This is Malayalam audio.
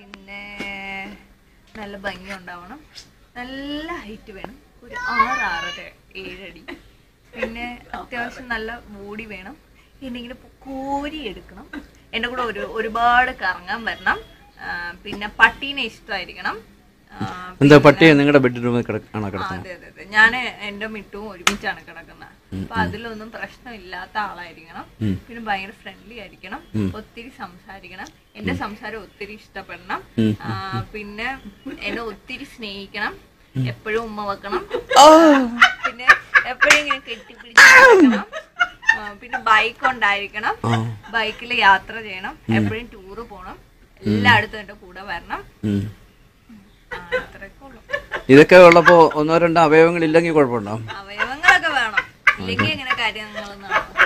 പിന്നെ നല്ല ഭംഗി ഉണ്ടാവണം. നല്ല ഹൈറ്റ് വേണം. ഒരു ആറ് ആറര ഏഴടി. പിന്നെ അത്യാവശ്യം നല്ല ബോഡി വേണം. എന്നിങ്ങനെ കോരി എടുക്കണം. എന്റെ കൂടെ ഒരു ഒരുപാട് കറങ്ങാൻ വരണം. പിന്നെ പട്ടീനെ ഇഷ്ടമായിരിക്കണം എന്താ പട്ടി നിങ്ങളുടെ ബെഡ്റൂമിൽ കിട ആണോ കിടക്കുന്നത് അതെ അതെ ഞാൻ എന്റെ മിട്ടും ഒരുമിച്ചാണ് കിടക്കുന്നത് അപ്പൊ അതിലൊന്നും പ്രശ്നമില്ലാത്ത ആളായിരിക്കണം. പിന്നെ ഭയങ്കര ഫ്രണ്ട്ലി ആയിരിക്കണം. ഒത്തിരി സംസാരിക്കണം. എന്റെ സംസാരം ഒത്തിരി ഇഷ്ടപ്പെടണം. പിന്നെ എന്നെ ഒത്തിരി സ്നേഹിക്കണം. എപ്പോഴും ഉമ്മ വെക്കണം. പിന്നെ എപ്പോഴും ഇങ്ങനെ കെട്ടിപ്പിടിച്ച് പിന്നെ ബൈക്ക് ഉണ്ടായിരിക്കണം. ബൈക്കിൽ യാത്ര ചെയ്യണം. എപ്പോഴും ടൂറ് പോണം. എല്ലായിടത്തും എന്റെ കൂടെ വരണം. ഇതൊക്കെ ഉള്ളപ്പോ ഒന്നോ രണ്ടോ അവയവങ്ങൾ ഇല്ലെങ്കിൽ കുഴപ്പമുണ്ടോ? അവയവങ്ങളൊക്കെ വേണം. ഇല്ലെങ്കിൽ എങ്ങനെ കാര്യങ്ങളൊന്നും നടക്കും